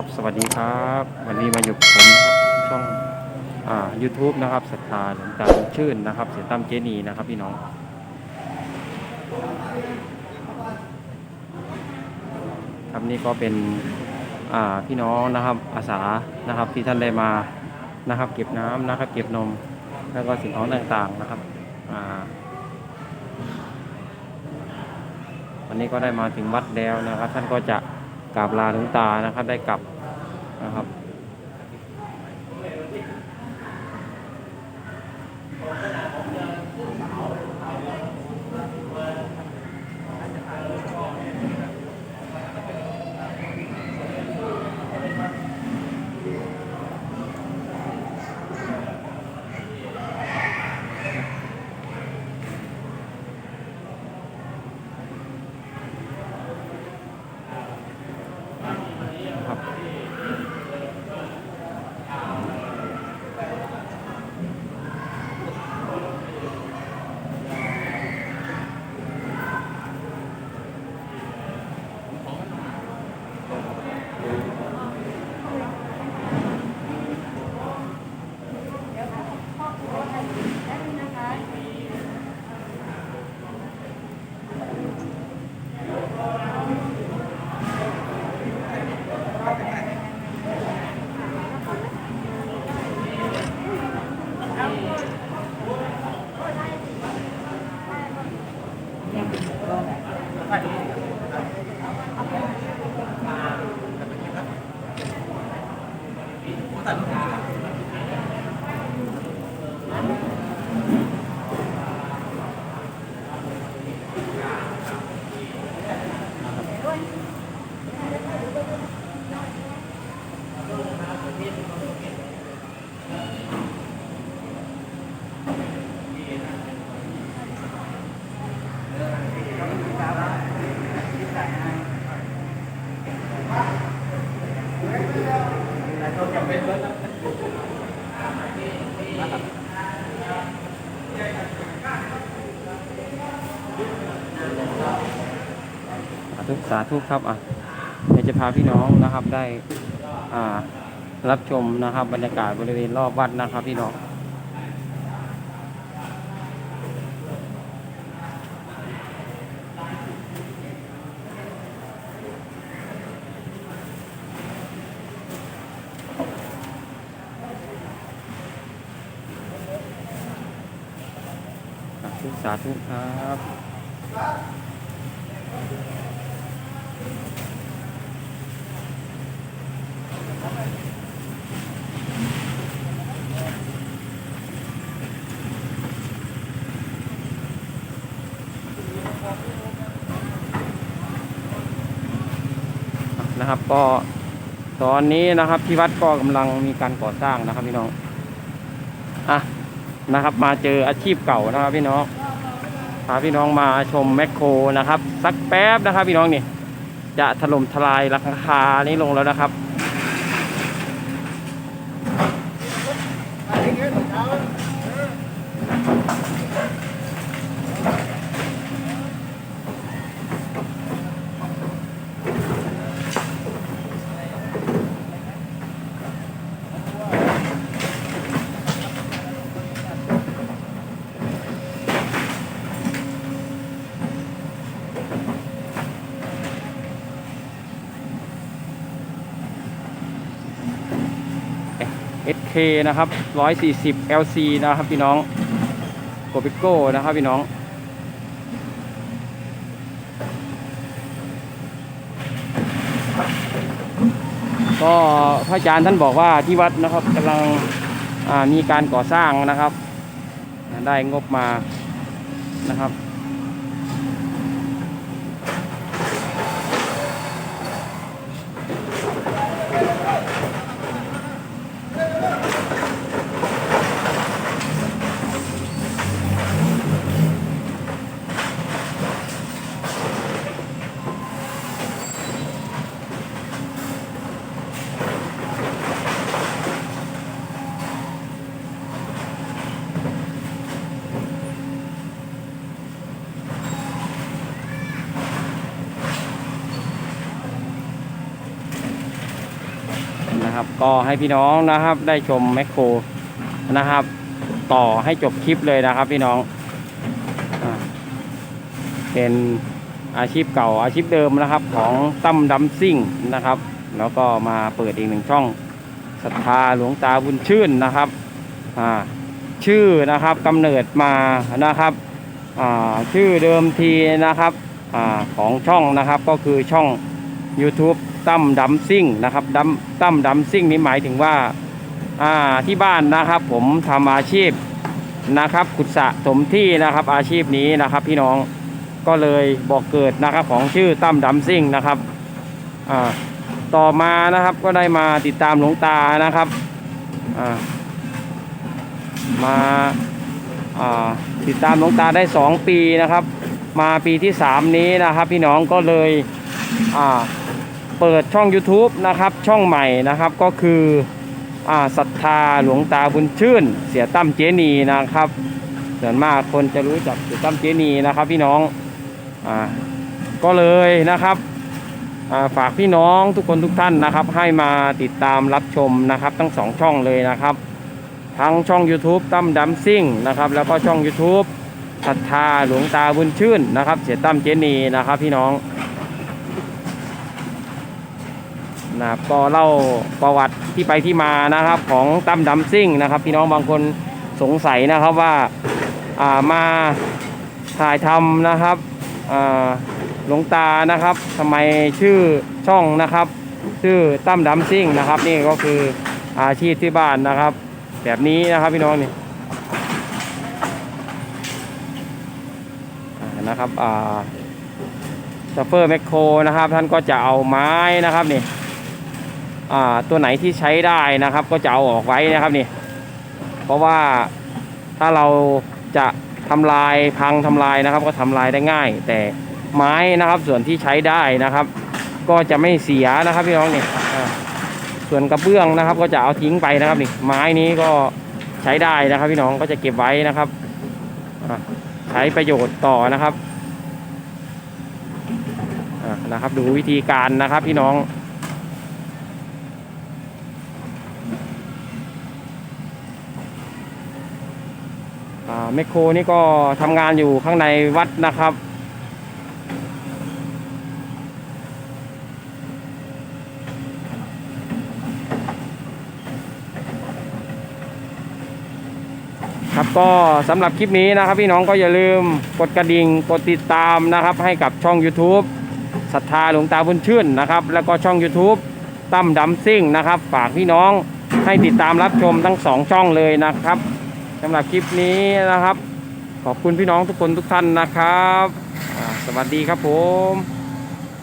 ครับ สวัสดีครับ วันนี้มาอยู่กับผมนะครับช่องอ่า YouTube นะครับศรัทธาหลวงตาชื่นนะครับ เสียตั้มเจนีนะครับพี่น้องครับนี่ก็เป็นอ่าพี่น้องนะครับอาสานะครับที่ท่านได้มานะครับ เก็บน้ำนะครับ เก็บนม แล้วก็สิ่งของต่างๆนะครับอ่าวันนี้ก็ได้มาถึงวัดแล้วนะครับ ท่านก็จะ กราบลาหลวงตานะครับ ได้กลับนะครับครับ 多分。 ธุสาธุครับอะเดี๋ยวจะพาพี่น้องนะครับได้อ่ารับชมนะครับ บรรยากาศบริเวณรอบวัดนะครับ พี่น้องสาธุสาธุครับ นะครับ ก็ตอนนี้นะครับที่วัดก็กำลังมีการก่อสร้างนะครับพี่น้องอะนะครับ มาเจออาชีพเก่านะครับพี่น้องพาพี่น้องมาชมแมคโครนะครับ สักแป๊บนะครับพี่น้องนี่ จะถล่มทลายราคานี้ลงแล้วนะครับ K นะครับ 140 LC นะครับพี่น้องโกปิโก้นะครับพี่น้องก็พระอาจารย์ท่านบอกว่าที่วัดนะครับกำลังมีการก่อสร้างนะครับ ได้งบมานะครับ นะครับ ก็ให้พี่น้องนะครับ ได้ชมแมคโครนะครับ ต่อให้จบคลิปเลยนะครับ พี่น้องอเป็นอาชีพเก่าอาชีพเดิมนะครับ ของตั้มดัมซิ่งนะครับ แล้วก็มาเปิดอีกหนึ่งช่องศรัทธาหลวงตาบุญชื่นนะครับชื่อนะครับกำเนิดมานะครับชื่อเดิมทีนะครับอของช่องนะครับก็คือช่อง YouTube ตั้มดัมซิ่งนะครับดัมตั้มดัมซิ่งนี่หมายถึงว่าอ่าที่บ้านนะครับ ผมทำอาชีพนะครับขุดสะถมที่นะครับ อาชีพนี้นะครับ พี่น้องก็เลยบอกเกิดนะครับของชื่อตั้มดัมซิ่งนะครับอ่าต่อมานะครับก็ได้มาติดตามหลวงตานะครับอ่ามาอ่าติดตามหลวงตาได้ 2 ปีนะครับ มาปีที่ 3 นี้นะครับ พี่น้องก็เลยอ่า เปิดช่อง YouTube นะครับช่องใหม่นะครับก็คือศรัทธาหลวงตาบุญชื่น เสียตั้มเจนีนะครับส่วนมากคนจะรู้จักเสียตั้มเจนีนะครับพี่น้องอ่าก็เลยนะครับฝากพี่น้องทุกคนทุกท่านนะครับ ให้มาติดตามรับชมนะครับทั้งสองช่องเลยนะครับ ทั้งช่อง YouTube ตั้มดัมซิ่งนะครับแล้วก็ช่อง YouTube ศรัทธาหลวงตาบุญชื่นนะครับ เสียตั้มเจนีนะครับพี่น้อง นะครับก็เล่าประวัติที่ไปที่มานะครับของตั้มดัมซิ่งนะครับ พี่น้องบางคนสงสัยนะครับว่าอ่ามาถ่ายทำนะครับหลวงตานะครับทำไมชื่อช่องนะครับ ชื่อตั้มดัมซิ่งนะครับ นี่ก็คืออาชีพที่บ้านนะครับ แบบนี้นะครับพี่น้องนี่นะครับอ่าซัฟเฟอร์แมคโครนะครับ ท่านก็จะเอาไม้นะครับนี่ ตัวไหนที่ใช้ได้นะครับ ก็จะเอาออกไว้นะครับนี่ เพราะว่าถ้าเราจะทำลายพังทำลายนะครับ ก็ทำลายได้ง่าย แต่ไม้นะครับส่วนที่ใช้ได้นะครับ ก็จะไม่เสียนะครับพี่น้องนี่ส่วนกระเบื้องนะครับ ก็จะเอาทิ้งไปนะครับนี่ไม้นี้ก็ใช้ได้นะครับ พี่น้องก็จะเก็บไว้นะครับใช้ประโยชน์ต่อนะครับอ่านะครับ ดูวิธีการนะครับพี่น้อง แมคโครนี่ก็ทำงานอยู่ข้างในวัดนะครับครับก็สำหรับคลิปนี้นะครับพี่น้องก็อย่าลืมกดกระดิ่งกดติดตามนะครับ ให้กับช่อง YouTube ศรัทธาหลวงตาบุญชื่นนะครับ แล้วก็ช่อง YouTube ตั้มดัมซิ่งนะครับ ฝากพี่น้องให้ติดตามรับชมทั้งสองช่องเลยนะครับ สำหรับคลิปนี้นะครับ ขอบคุณพี่น้องทุกคนทุกท่านนะครับ สวัสดีครับผม